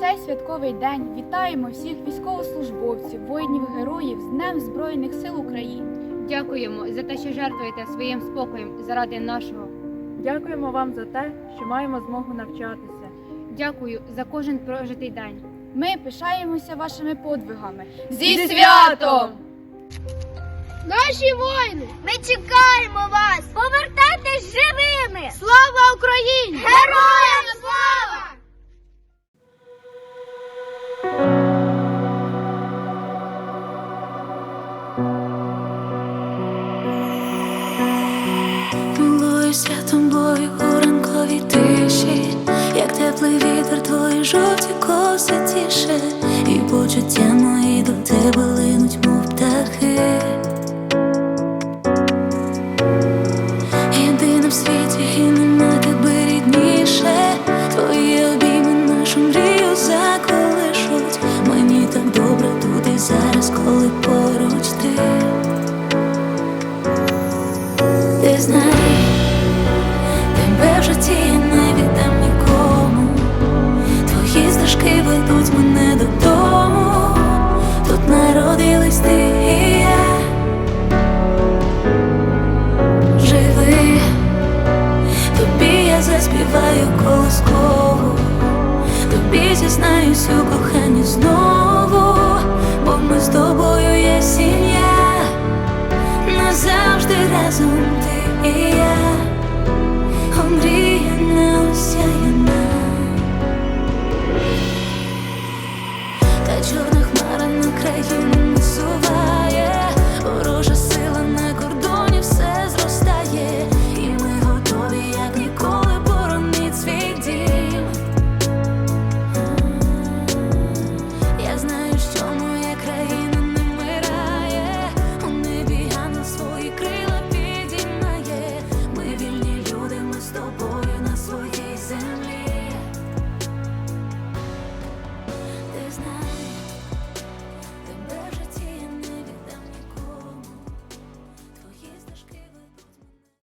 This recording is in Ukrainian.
цей святковий день вітаємо всіх військовослужбовців, воїнів героїв з Днем Збройних сил України. Дякуємо за те, що жертвуєте своїм спокоєм заради нашого. Дякуємо вам за те, що маємо змогу навчатися. Дякую за кожен прожитий день. Ми пишаємося вашими подвигами. Зі святом! Наші воїни! Ми чекаємо вас! Повертайтесь живими! Слава Україні! Героям святом бою у ранковій тиші, як теплий вітер, твої жовті коси тіше, і почуття ведуть мене додому. Тут народились ти і я. Живи, тобі я заспіваю колискову, тобі зізнаюсь у коханні знову, бо ми з тобою є сім'я. Назавжди разом ти і я, омріяна